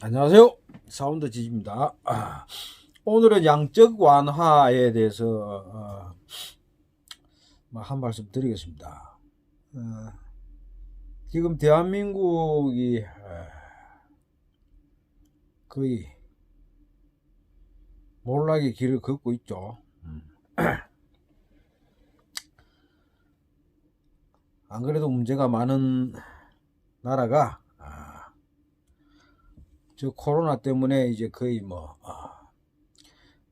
안녕하세요. 사운드 지입니다. 아, 오늘은 양적 완화에 대해서 어, 뭐한 말씀 드리겠습니다. 어, 지금 대한민국이 어, 거의 몰락의 길을 걷고 있죠. 음. 안 그래도 문제가 많은 나라가 아, 저 코로나 때문에 이제 거의 뭐 아,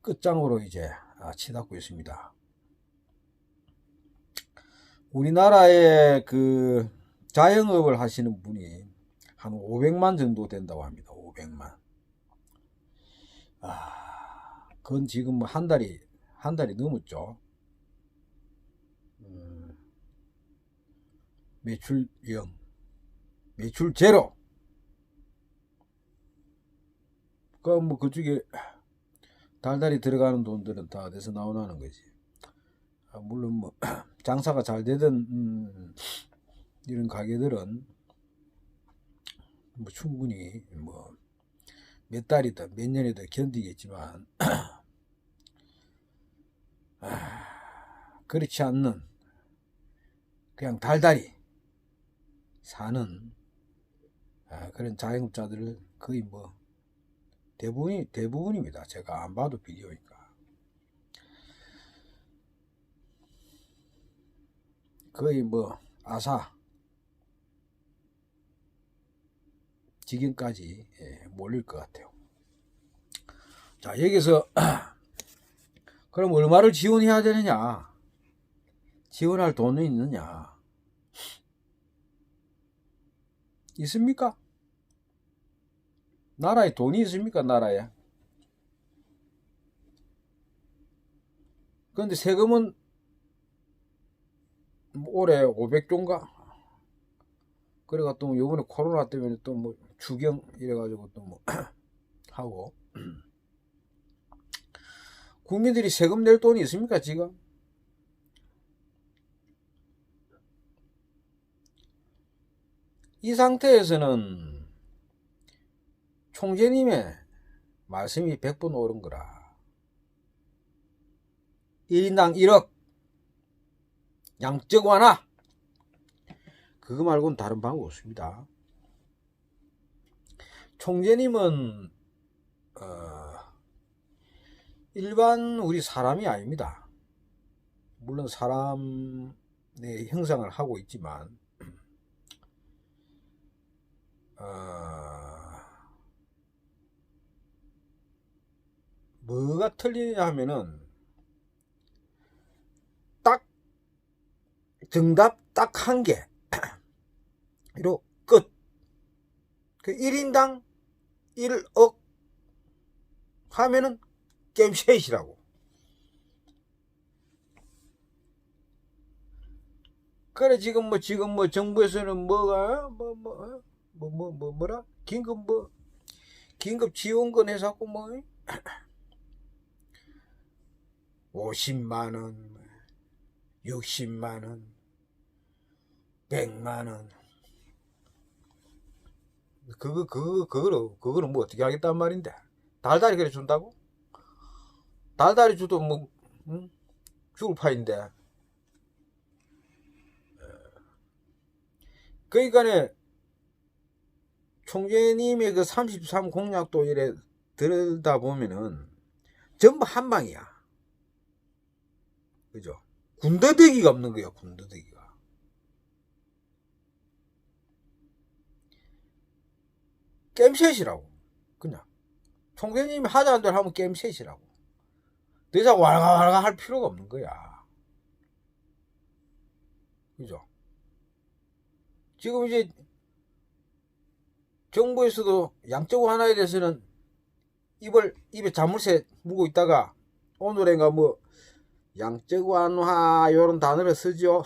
끝장으로 이제 아, 치닫고 있습니다. 우리나라에 그 자영업을 하시는 분이 한 500만 정도 된다고 합니다. 500만. 아, 그건 지금 뭐한 달이 한 달이 넘었죠. 음, 매출 0, 매출 제로. 그뭐 그쪽에 달달이 들어가는 돈들은 다 어디서 나오나는 거지. 아, 물론 뭐 장사가 잘 되던 음, 이런 가게들은 뭐 충분히 뭐 몇 달이든 몇 년이든 견디겠지만 아, 그렇지 않는 그냥 달달이 사는 아, 그런 자영업자들을 거의 뭐 대부분이 대부분입니다. 제가 안 봐도 비디오니까 거의 뭐 아사 지금까지 예, 몰릴 것 같아요. 자 여기서 그럼 얼마를 지원해야 되느냐? 지원할 돈은 있느냐? 있습니까? 나라에 돈이 있습니까? 나라에? 그런데 세금은 올해 500조인가? 그래가 또 요번에 코로나 때문에 또 뭐 주경 이래가지고 또 뭐 하고 국민들이 세금 낼 돈이 있습니까 지금? 이 상태에서는 총재님의 말씀이 100번 옳은 거라. 1인당 1억 양적 완화 그거 말고는 다른 방법 없습니다. 총재님은 어, 일반 우리 사람이 아닙니다. 물론 사람의 형상을 하고 있지만 어, 뭐가 틀리냐 하면은 딱 정답 딱 한 개. 이로 끝. 그 1인당 1억 하면은 게임 셋이라고. 그래 지금 뭐 지금 뭐 정부에서는 뭐가 뭐 뭐 뭐 뭐 뭐 뭐, 라 긴급 뭐 긴급 지원금 해갖고 뭐 50만 원, 60만 원, 100만 원. 그거 그거 그거를 그거를 뭐 어떻게 하겠단 말인데 달달이 그래 준다고? 달달이 주도 뭐 응? 죽을 파인데. 그러니까네 총재님의 그 33 공약도 이래 들다 보면은 전부 한 방이야. 그죠? 군더더기가 없는 거야, 군더더기가. 게임셋이라고. 그냥. 총재님이 하자 한 대로 하면 게임셋이라고. 더 이상 왈가왈가 할 필요가 없는 거야. 그죠? 지금 이제 정부에서도 양적 완화에 대해서는 입을, 입에 자물쇠 물고 있다가 오늘인가 뭐 양적 완화 요런 단어를 쓰죠.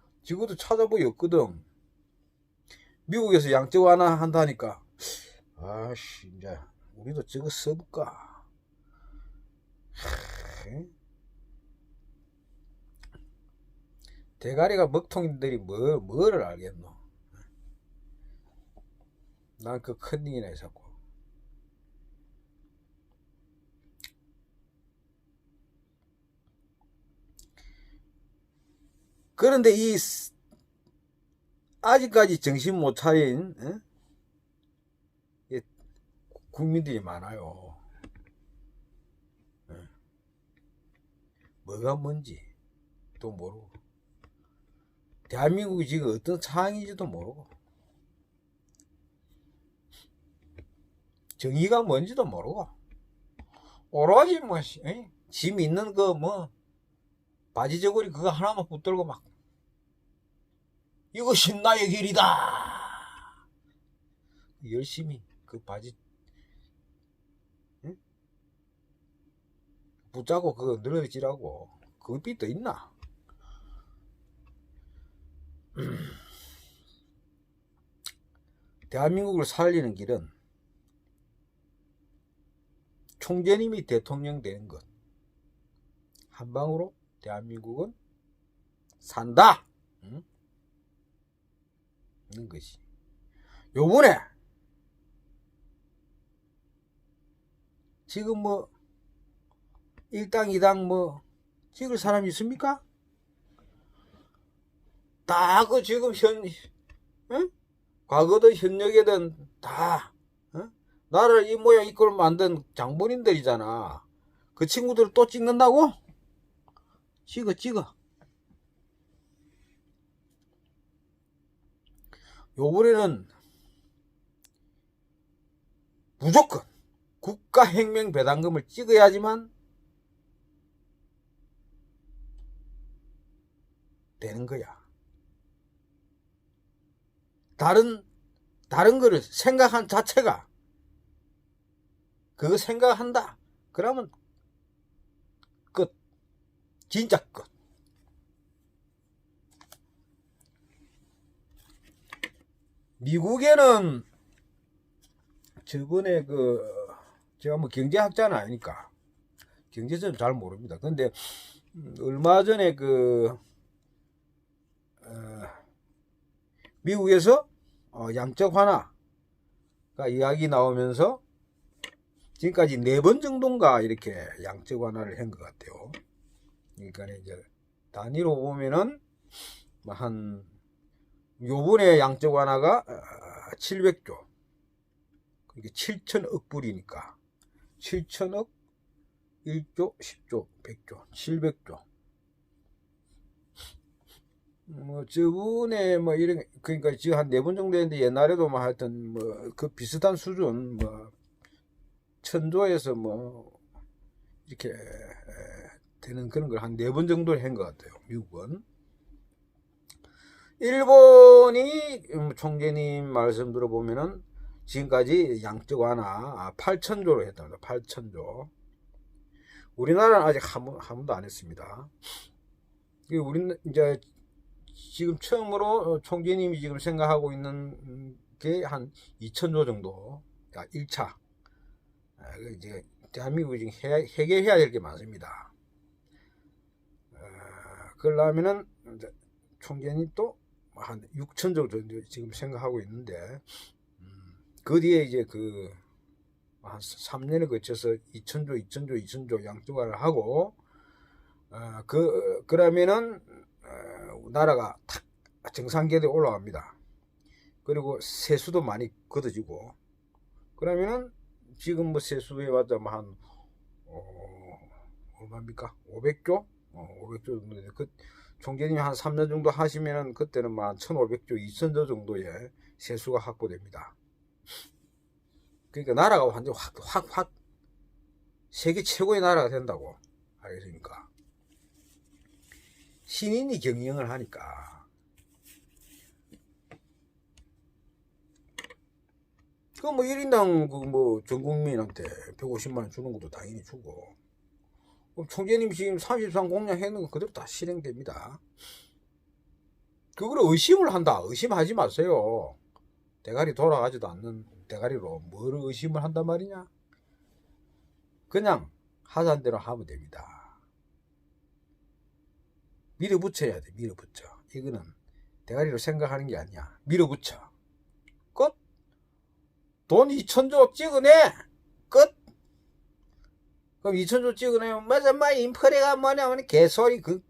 지금도 찾아보였거든. 미국에서 양적 완화 한다니까. 아씨, 이제 우리도 저거 써볼까. 대가리가 먹통인들이 뭐, 뭐를 알겠노. 난 그 큰 일이나 했었고. 그런데 이 스- 아직까지 정신 못 차린 어? 이 국민들이 많아요. 어. 뭐가 뭔지 또 모르고 대한민국이 지금 어떤 상황인지도 모르고 정의가 뭔지도 모르고 오로지 뭐? 짐 있는 그뭐 바지 저고리 그거 하나만 붙들고 막 이것이 나의 길이다 열심히 그 바지 응? 붙잡고 그거 늘어지라고 그 빚도 있나 대한민국을 살리는 길은 총재님이 대통령 되는 것. 한 방으로 대한민국은 산다. 응? 있는 것이. 요번에 지금 뭐 1당 2당 뭐 찍을 사람 있습니까? 다 그 지금 현 응? 과거든 현역이든 다 어? 나라를 이 모양 이꼴 만든 장본인들이잖아. 그 친구들을 또 찍는다고? 찍어 찍어. 요번에는 무조건 국가혁명 배당금을 찍어야지만 되는 거야. 다른 다른 거를 생각한 자체가 그거 생각한다. 그러면 끝. 진짜 끝. 미국에는 저번에 그 제가 뭐 경제학자는 아니니까 경제는 잘 모릅니다. 근데 음, 얼마 전에 그 어, 미국에서 어, 양적 완화가 이야기 나오면서 지금까지 네 번 정도인가 이렇게 양적 완화를 한 것 같아요. 그러니까 이제 단위로 보면은 뭐한 요번에 양적 완화가 어, 700조. 이게 7천억 불이니까. 7천억 1조 10조 100조 700조. 뭐 저번에 뭐 이런 그러니까 지금 한 네 번 정도 했는데 옛날에도 뭐 하여튼 뭐 그 비슷한 수준 뭐 천조에서 뭐 이렇게 에, 되는 그런 걸 한 네 번 정도 한것 같아요 미국은 일본이 음, 총재님 말씀 들어보면은 지금까지 양적 완화 8천조로 했답니다 8천조 우리나라는 아직 한, 번- 한 번도 안 했습니다 그 우리는 이제 지금 처음으로 어, 총재님이 지금 생각하고 있는 게 한 2천조 정도. 아, 1차. 이제 대한민국이 지금 해, 해결해야 될 게 많습니다. 어, 그러려면은 총재님 또한 6천조 정도 지금 생각하고 있는데, 음, 그 뒤에 이제 그, 한 3년에 거쳐서 2천조, 2천조, 2천조 양쪽화를 하고, 어, 그, 그러면은, 어, 나라가 탁 정상 궤도에 올라갑니다. 그리고 세수도 많이 걷어지고 그러면은 지금 뭐 세수에 맞자 뭐한 어, 얼마입니까? 500조? 어, 500조 정도 되는데 그 총재님이 한 3년 정도 하시면은 그때는 뭐한 1,500조, 2,000조 정도의 세수가 확보됩니다. 그러니까 나라가 완전 확, 확, 확 세계 최고의 나라가 된다고 알겠습니까? 신인이 경영을 하니까 그 뭐 1인당 그 뭐 전 국민한테 150만 원 주는 것도 당연히 주고 그럼 총재님 지금 33 공약 해놓은 거 그대로 다 실행됩니다. 그걸 의심을 한다. 의심하지 마세요. 대가리 돌아가지도 않는 대가리로 뭘 의심을 한단 말이냐? 그냥 하자는 대로 하면 됩니다. 밀어붙여야 돼, 밀어붙여. 이거는 대가리로 생각하는 게 아니야. 밀어붙여. 끝. 돈 2천조 찍어내 끝 그럼 2천조 찍어내면 맞아 마 인프레가 뭐냐면 개소리 그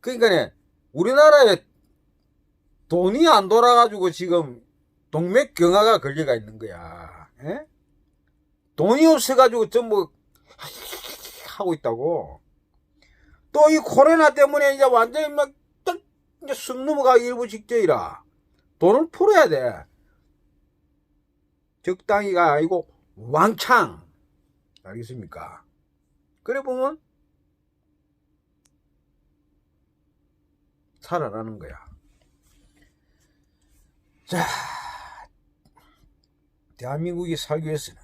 그러니까 우리나라에 돈이 안 돌아가지고 지금 동맥 경화가 걸려가 있는 거야 예? 돈이 없어가지고 전부 하고 있다고 또 이 코로나 때문에 이제 완전히 막딱 이제 숨 넘어가기 일부 직전이라 돈을 풀어야 돼. 적당히가 아니고 왕창. 알겠습니까? 그래 보면 살아나는 거야. 자, 대한민국이 살기 위해서는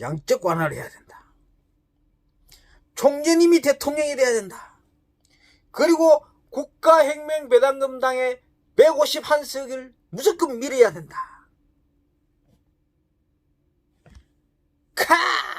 양적 완화를 해야 된다. 총재님이 대통령이 돼야 된다. 그리고 국가혁명배당금당의 151석을 무조건 밀어야 된다. Ka!